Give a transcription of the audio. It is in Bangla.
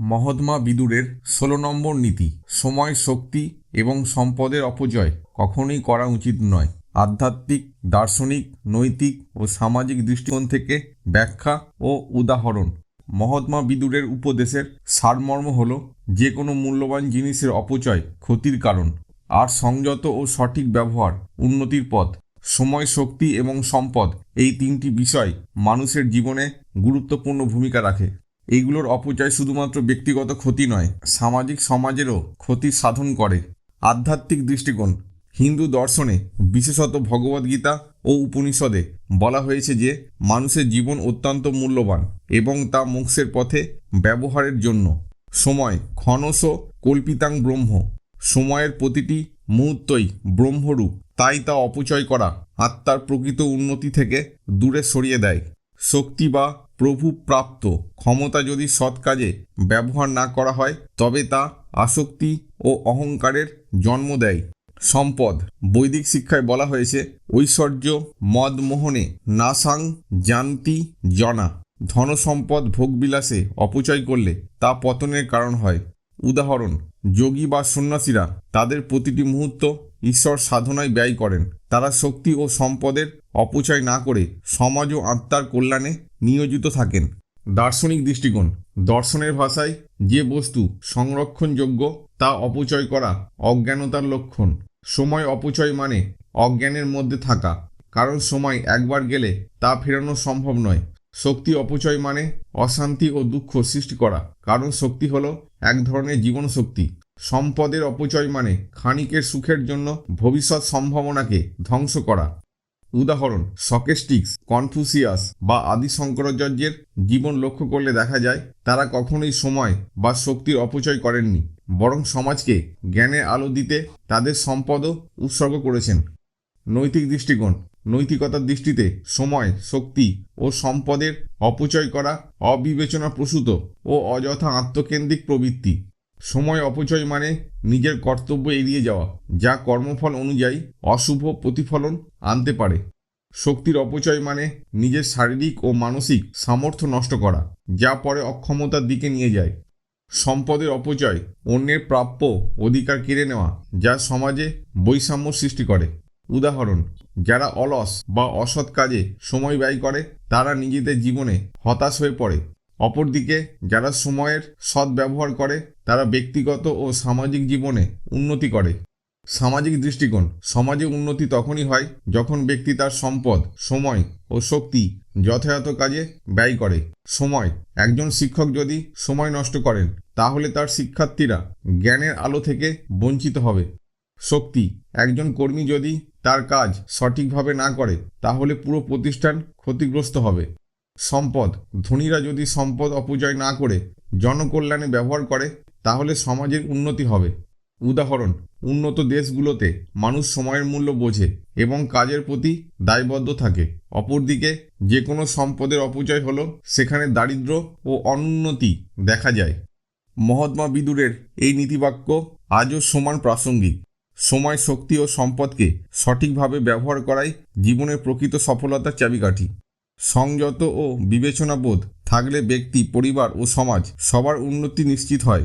মহাত্মা বিদুরের ষোলো নম্বর নীতি, সময়, শক্তি এবং সম্পদের অপচয় কখনোই করা উচিত নয়। আধ্যাত্মিক, দার্শনিক, নৈতিক ও সামাজিক দৃষ্টিকোণ থেকে ব্যাখ্যা ও উদাহরণ। মহাত্মা বিদুরের উপদেশের সারমর্ম হল যে কোনো মূল্যবান জিনিসের অপচয় ক্ষতির কারণ। আর সংযত ও সঠিক ব্যবহার উন্নতির পথ। সময়, শক্তি এবং সম্পদ এই তিনটি বিষয় মানুষের জীবনে গুরুত্বপূর্ণ ভূমিকা রাখে। এইগুলোর অপচয় শুধুমাত্র ব্যক্তিগত ক্ষতি নয়, সামাজিক সমাজেরও ক্ষতি সাধন করে। আধ্যাত্মিক দৃষ্টিকোণ, হিন্দু দর্শনে বিশেষত ভগবদ্গীতা ও উপনিষদে বলা হয়েছে যে, মানুষের জীবন অত্যন্ত মূল্যবান এবং তা মোক্ষের পথে ব্যবহারের জন্য। সময় ক্ষণস কল্পিতাং ব্রহ্ম, সময়ের প্রতিটি মুহূর্তই ব্রহ্মরূপ, তাই তা অপচয় করা আত্মার প্রকৃত উন্নতি থেকে দূরে সরিয়ে দেয়। শক্তি বা প্রভু প্রাপ্ত ক্ষমতা যদি সৎ কাজে ব্যবহার না করা হয়, তবে তা আসক্তি ও অহংকারের জন্ম দেয়। সম্পদ। বৈদিক শিক্ষায় বলা হয়েছে, ঐশ্বর্য মদমোহনে নাসাং জানতি জনা। ধনসম্পদ ভোগবিলাসে অপচয় করলে তা পতনের কারণ হয়। উদাহরণ, যোগী বা সন্ন্যাসীরা তাদের প্রতিটি মুহূর্ত ঈশ্বর সাধনায় ব্যয় করেন। তারা শক্তি ও সম্পদের অপচয় না করে সমাজ ও আত্মার কল্যাণে নিয়োজিত থাকেন। দার্শনিক দৃষ্টিকোণ। দর্শনের ভাষায় যে বস্তু সংরক্ষণযোগ্য, তা অপচয় করা অজ্ঞানতার লক্ষণ। সময় অপচয় মানে অজ্ঞানের মধ্যে থাকা। কারণ সময় একবার গেলে তা ফেরানো সম্ভব নয়। শক্তি অপচয় মানে অশান্তি ও দুঃখ সৃষ্টি করা। কারণ শক্তি হলো এক ধরনের জীবন শক্তি সম্পদের অপচয় মানে খানিকের সুখের জন্য ভবিষ্যৎ সম্ভাবনাকে ধ্বংস করা। উদাহরণ, সকেস্টিক্স, কনফুসিয়াস বা আদি শঙ্করাচার্যের জীবন লক্ষ্য করলে দেখা যায়, তারা কখনোই সময় বা শক্তির অপচয় করেননি, বরং সমাজকে জ্ঞানের আলো দিতে তাদের সম্পদও উৎসর্গ করেছেন। নৈতিক দৃষ্টিকোণ, নৈতিকতার দৃষ্টিতে সময়, শক্তি ও সম্পদের অপচয় করা অবিবেচনা প্রসূত ও অযথা আত্মকেন্দ্রিক প্রবৃত্তি। সময় অপচয় মানে নিজের কর্তব্য এড়িয়ে যাওয়া, যা কর্মফল অনুযায়ী অশুভ প্রতিফলন আনতে পারে। শক্তির অপচয় মানে নিজের শারীরিক ও মানসিক সামর্থ্য নষ্ট করা, যা পরে অক্ষমতার দিকে নিয়ে যায়। সম্পদের অপচয় অন্যের প্রাপ্য অধিকার কেড়ে নেওয়া, যা সমাজে বৈষম্য সৃষ্টি করে। উদাহরণ, যারা অলস বা অসৎ কাজে সময় ব্যয় করে, তারা নিজেদের জীবনে হতাশ হয়ে পড়ে। অপরদিকে, যারা সময়ের সৎ ব্যবহার করে, তারা ব্যক্তিগত ও সামাজিক জীবনে উন্নতি করে। সামাজিক দৃষ্টিকোণ, সমাজে উন্নতি তখনই হয় যখন ব্যক্তি তার সম্পদ, সময় ও শক্তি যথাযথ কাজে ব্যয় করে। সময়, একজন শিক্ষক যদি সময় নষ্ট করেন, তাহলে তার শিক্ষার্থীরা জ্ঞানের আলো থেকে বঞ্চিত হবে। শক্তি, একজন কর্মী যদি তার কাজ সঠিকভাবে না করে, তাহলে পুরো প্রতিষ্ঠান ক্ষতিগ্রস্ত হবে। সম্পদ। ধনীরা যদি সম্পদ অপচয় না করে জনকল্যাণে ব্যবহার করে, তাহলে সমাজের উন্নতি হবে। উদাহরণ, উন্নত দেশগুলোতে মানুষ সময়ের মূল্য বোঝে এবং কাজের প্রতি দায়বদ্ধ থাকে। অপরদিকে যে কোনো সম্পদের অপচয় হলো সেখানে দারিদ্র ও অনুন্নতি দেখা যায়। মহাত্মা বিদুরের এই নীতিবাক্য আজও সমান প্রাসঙ্গিক। সময়, শক্তি ও সম্পদকে সঠিকভাবে ব্যবহার করাই জীবনের প্রকৃত সফলতার চাবিকাঠি। সংযত ও বিবেচনাবোধ থাকলে ব্যক্তি পরিবার ও সমাজ সবার উন্নতি নিশ্চিত হয়।